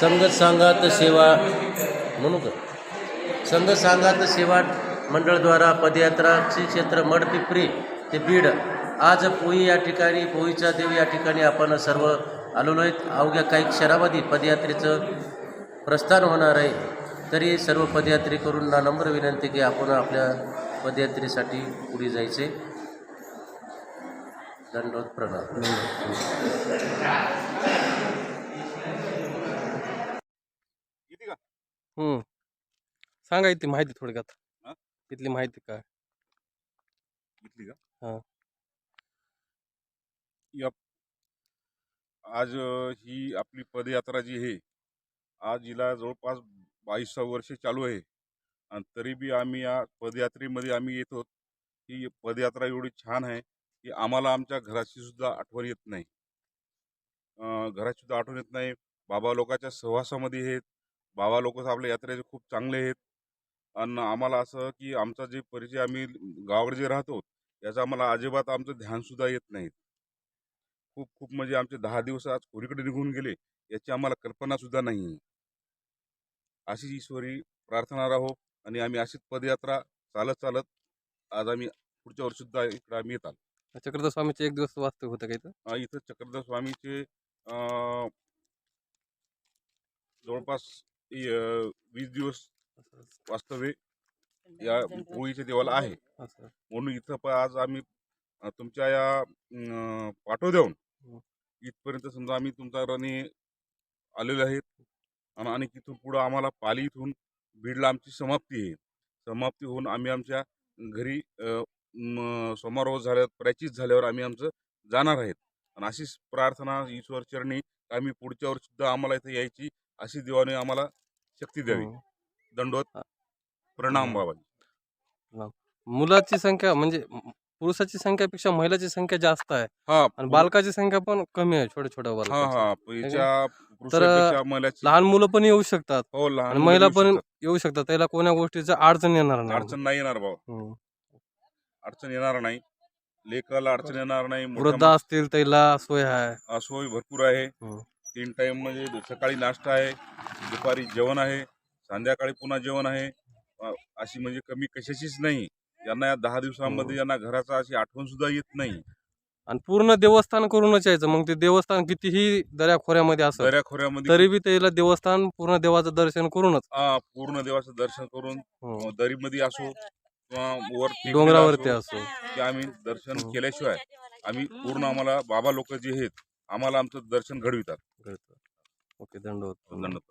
संघ सांगात सेवा म्हणू का? संघ सांगात सेवा मंडळद्वारा पदयात्रा श्री क्षेत्र मडपिपरी ते बीड. आज पोई या ठिकाणी पोईचा देव या ठिकाणी आपण सर्व आलेलो आहेत. अवघ्या काही क्षणामध्ये पदयात्रेचं प्रस्थान होणार आहे. तरी सर्व पदयात्रेकरूंना ना नम्र विनंती की आपण आपल्या पदयात्रेसाठी पुढे जायचे. दंडोत प्रणाम किती का हम्म सांगा इथे माहिती थोडक्यात. हा? इथली माहिती काय? घेतली का? हा. या आज अ, ही आपली पदयात्रा जी आहे आज हिला जवळपास बावीसावं वर्ष चालू आहे. आणि तरी बी आम्ही या पदयात्रेमध्ये आम्ही येतो ही पदयात्रा एवढी छान आहे की आम्हाला आमच्या घराची सुद्धा आठवण येत नाही. अ, घराची सुद्धा आठवण येत नाही. बाबा लोकांच्या सहवासामध्ये आहेत बाबा लोक आपल्या यात्रेचे खूप चांगले आहेत. आणि आम्हाला असं की आमचा जे परिचय आम्ही गावाकडे जे राहतो याचा आम्हाला अजिबात आमचं ध्यानसुद्धा येत नाही खूप खूप म्हणजे आमचे दहा दिवस आज खोरीकडे निघून गेले याची आम्हाला कल्पनासुद्धा नाही आहे. अशी ईश्वरी प्रार्थना राहो आणि आम्ही अशीच पदयात्रा चालत चालत आज आम्ही पुढच्या वर्षीसुद्धा इकडे आम्ही येतात चक्रधर स्वामीचे एक दिवस वास्तव होतं का इथं इथं चक्रधर स्वामीचे जवळपास वीस दिवस वास्तव्य या पोळीच्या देवाला आहे. म्हणून इथं पण आज आम्ही तुमच्या या पाठव देऊन हं. इथपर्यंत समजा आम्ही तुमचा रणी आलेलो आहेत आणि तिथून पुढं आम्हाला पाली इथून बीडला आमची समाप्ती आहे. समाप्ती होऊन आम्ही आमच्या घरी समारोह झाल्यावर प्रायचित झाल्यावर आम्ही आमचं जाणार आहेत. आणि अशीच प्रार्थना ईश्वर चरणी आम्ही पुढच्या सुद्धा आम्हाला इथं यायची अशी देवाने आम्हाला शक्ती द्यावी. हम्म. हा. प्रणाम बाबा मुलाची संख्या म्हणजे म- पुरुषाची संख्यापेक्षा महिलाची संख्या जास्त आहे. हा. आणि बालकाची संख्या पण कमी आहे छोट्या छोट्या हा बालकाची. हा याच्या पुरुषापेक्षा महिलाची लहान मुलं पण येऊ शकतात. हो लहान आणि मुलं महिला येऊ पण शकतात. येऊ शकतात. त्याला कोण्या गोष्टीचं अडचण येणार नाही. अडचण नाही येणार भाऊ हम्म. अडचण येणार नाही. लेकाला अडचण येणार नाही. मोठ्या वृद्ध असतील त्याला सोय आहे. सोय भरपूर आहे. हम्म. तीन टाइम म्हणजे सकाळी नाश्ता आहे दुपारी जेवण आहे संध्याकाळी पुन्हा जेवण आहे. अशी म्हणजे कमी कशाचीच नाही. यांना या दहा दिवसांमध्ये यांना घराचा अशी आठवण सुद्धा येत नाही. आणि पूर्ण देवस्थान करूनच यायचं. मग ते देवस्थान कितीही दऱ्या खोऱ्यामध्ये असं दऱ्या खोऱ्यामध्ये तरी बी त्याला देवस्थान पूर्ण देवाचं दर्शन करूनच. आ, पूर्ण देवाचं दर्शन करून. अ, दरीमध्ये असो किंवा वर डोंगरावरती असो, की आम्ही दर्शन हम्म. केल्याशिवाय आम्ही पूर्ण आम्हाला बाबा लोक जे आहेत आम्हाला आमचं दर्शन घडवितात. పెడతారు. ఓకే దండవత్ దండవత్